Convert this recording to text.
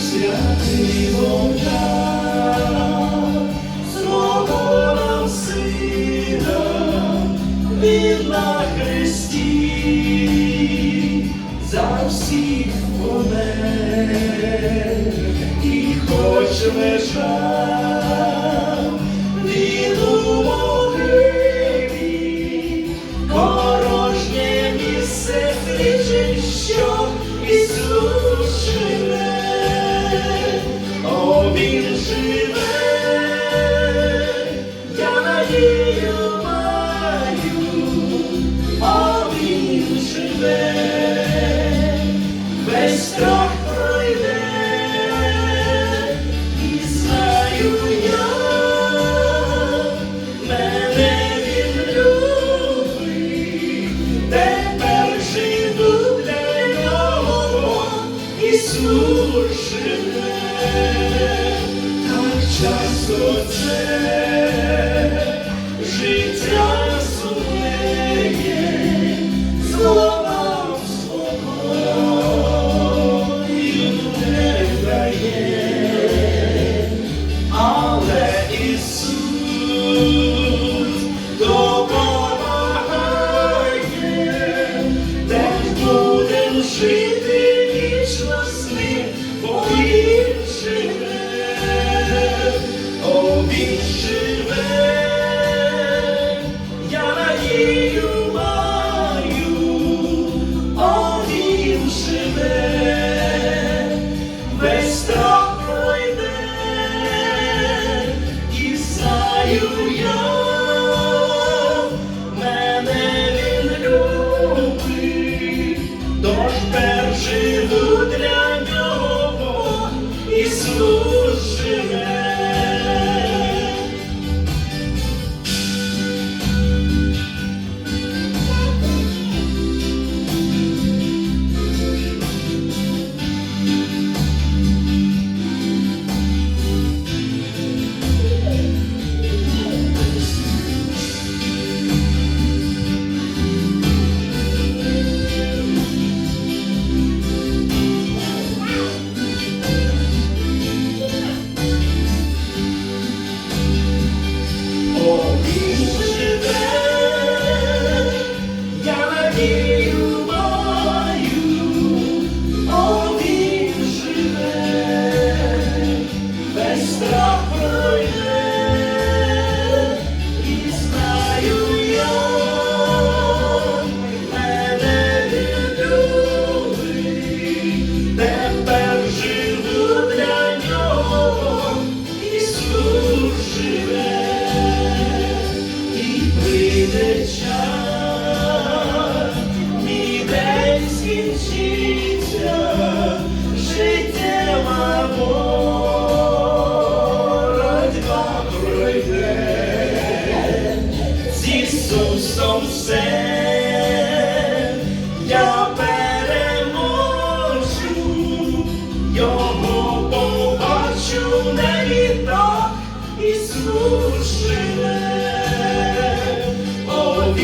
Святий Бога, свого нам сина, він на хресті за всіх помер, і хоч лежать. страх пройде, і знаю мене тепер живу для нього і служене, так часто це. але Ісус допомагає, де будем жити. Church. все я переможу, його побачу на літах і служиве, о.